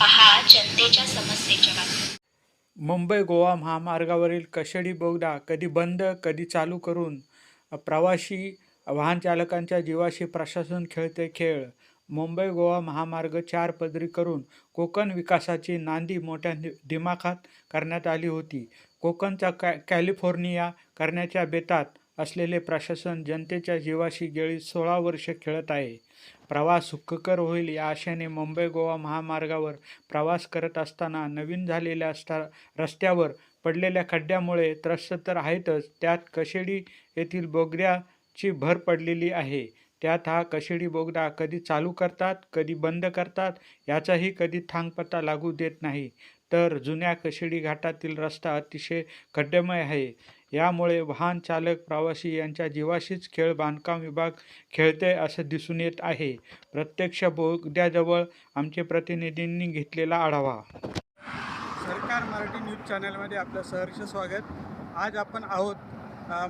पहा जनतेच्या समस्येच्या बातम्या. मुंबई गोवा महामार्गावरील कशेडी बोगदा कधी बंद कधी चालू करून प्रवासी वाहनचालकांच्या जीवाशी प्रशासन खेळते खेळ. मुंबई गोवा महामार्ग चार पदरी करून कोकण विकासाची नांदी मोठ्या दि- दिमाखात करण्यात आली होती. कोकणचा कॅ कॅलिफोर्निया करण्याच्या बेतात असलेले प्रशासन जनतेच्या जीवाशी गेली सोळा वर्ष खेळत आहे. प्रवास सुखकर होईल या आशेने मुंबई गोवा महामार्गावर प्रवास करत असताना नवीन झालेल्या स्था रस्त्यावर पडलेल्या खड्ड्यामुळे त्रस्त तर आहेतच त्यात कशेडी येथील बोगद्याची भर पडलेली आहे. त्यात हा कशेडी बोगदा कधी चालू करतात कधी बंद करतात याचाही कधी थांगपत्ता लागू देत नाही. तर जुन्या कशेडी घाटातील रस्ता अतिशय खड्डेमय आहे. यामुळे वाहन चालक प्रवासी यांच्या जीवाशीच खेळ बांधकाम विभाग खेळते असं दिसून येत आहे. प्रत्यक्ष बोगद्याजवळ आमचे प्रतिनिधींनी घेतलेला आढावा. सरकार मराठी न्यूज चॅनलमध्ये आपलं सहर्ष स्वागत. आज आपण आहोत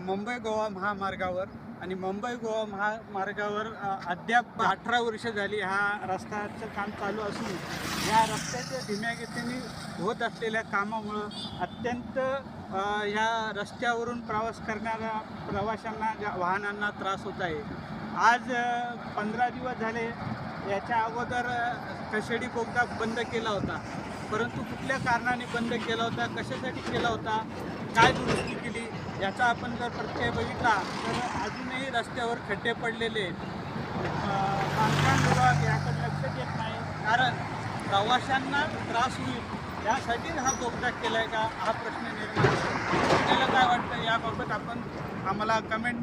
मुंबई गोवा महामार्गावर आणि मुंबई गोवा महामार्गावर अद्याप अठरा वर्ष झाली हा रस्त्याचं काम चालू असून या रस्त्याच्या धीम्या गतीने होत असलेल्या कामामुळं अत्यंत ह्या रस्त्यावरून प्रवास करणाऱ्या प्रवाशांना ज्या वाहनांना त्रास होत आहे. आज पंधरा दिवस झाले याच्या अगोदर कशेडी बोगदा बंद केला होता. परंतु कुठल्या कारणाने बंद केला होता कशासाठी केला होता काय दुरुस्ती केली याचा आपण जर प्रत्यय बघितला तर अजूनही रस्त्यावर खड्डे पडलेले बांधकाम विभाग याकडे लक्ष देत नाही कारण प्रवाशांना त्रास होईल. यासाठीच हा बोगदा केला आहे का? हा प्रश्न निर्माण आपल्याला काय वाटतं? याबाबत आपण आम्हाला कमेंट